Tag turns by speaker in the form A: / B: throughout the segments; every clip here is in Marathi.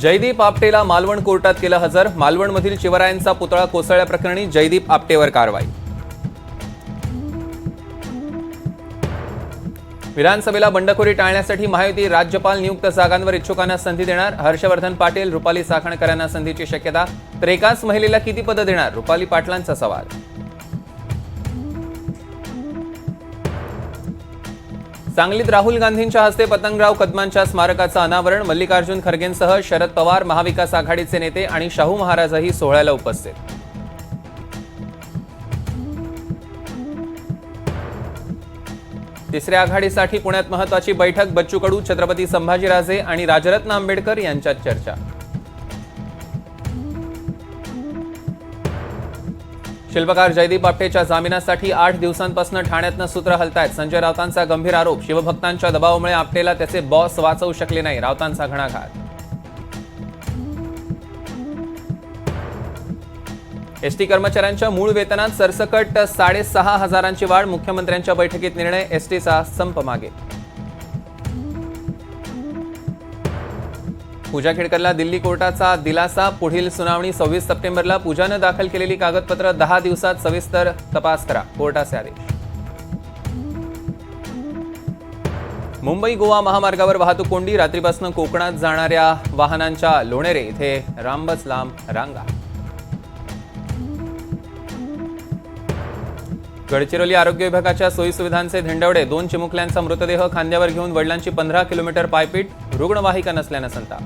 A: जयदीप आपटेला मालवण कोर्टात केलं हजर. मालवणमधील शिवरायांचा पुतळा कोसळल्याप्रकरणी जयदीप आपटेवर कारवाई. विधानसभेला बंडखोरी टाळण्यासाठी महायुती राज्यपाल नियुक्त जागांवर इच्छुकांना संधी देणार. हर्षवर्धन पाटील रुपाली साखणकर यांना संधीची शक्यता. तर एकाच महिलेला किती पदं देणार? रुपाली पाटलांचा सवाल. सांगलीत राहुल गांधींच्या हस्ते पतंगराव कदमांच्या स्मारकाचं अनावरण मल्लिकार्जुन खरगेंसह शरद पवार महाविकास आघाडीचे नेते आणि शाहू महाराजही सोहळ्याला उपस्थित. तिसऱ्या आघाडीसाठी पुण्यात महत्वाची बैठक बच्चू कडू छत्रपती संभाजीराजे आणि राजरत्न आंबेडकर यांच्यात चर्चा. शिल्पकार जयदीप आपटेच्या जामिनासाठी आठ दिवसांपासून ठाण्यातनं सूत्र हलतायत. संजय राऊतांचा गंभीर आरोप. शिवभक्तांच्या दबावामुळे आपटेला त्याचे बॉस वाचवू शकले नाही. राऊतांचा घणाघात. एसटी कर्मचाऱ्यांच्या मूळ वेतनात सरसकट साडेसहा हजारांची वाढ मुख्यमंत्र्यांच्या बैठकीत निर्णय. एसटीचा संप मागे. पूजा खेडकरला दिल्ली कोर्टाचा दिलासा. पुढील सुनावणी सव्वीस सप्टेंबरला. पूजानं दाखल केलेली कागदपत्र दहा दिवसात सविस्तर तपास करा. कोर्टाचे आदेश. मुंबई गोवा महामार्गावर वाहतूक कोंडी. रात्रीपासून कोकणात जाणाऱ्या वाहनांच्या लोणेरे. इथे रांबच लांब रांगा. गडचिरोली आरोग्य विभागाच्या सोयीसुविधांचे धिंडवडे. दोन चिमुकल्यांचा मृतदेह खांद्यावर घेऊन वडिलांची पंधरा किलोमीटर पायपीट. रुग्णवाहिका नसल्यानं संताप.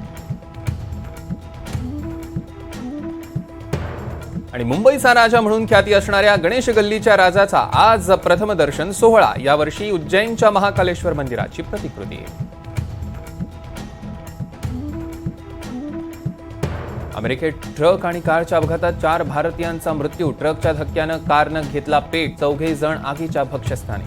A: आणि मुंबईचा राजा म्हणून ख्याती असणाऱ्या गणेश गल्लीच्या राजाचा आज प्रथम दर्शन सोहळा. यावर्षी उज्जैनच्या महाकालेश्वर मंदिराची प्रतिकृती. अमेरिकेत ट्रक आणि कारच्या अपघातात चार भारतीयांचा मृत्यू. ट्रकच्या धक्क्यानं कारनं घेतला पेट. चौघे जण आगीच्या भक्षस्थानी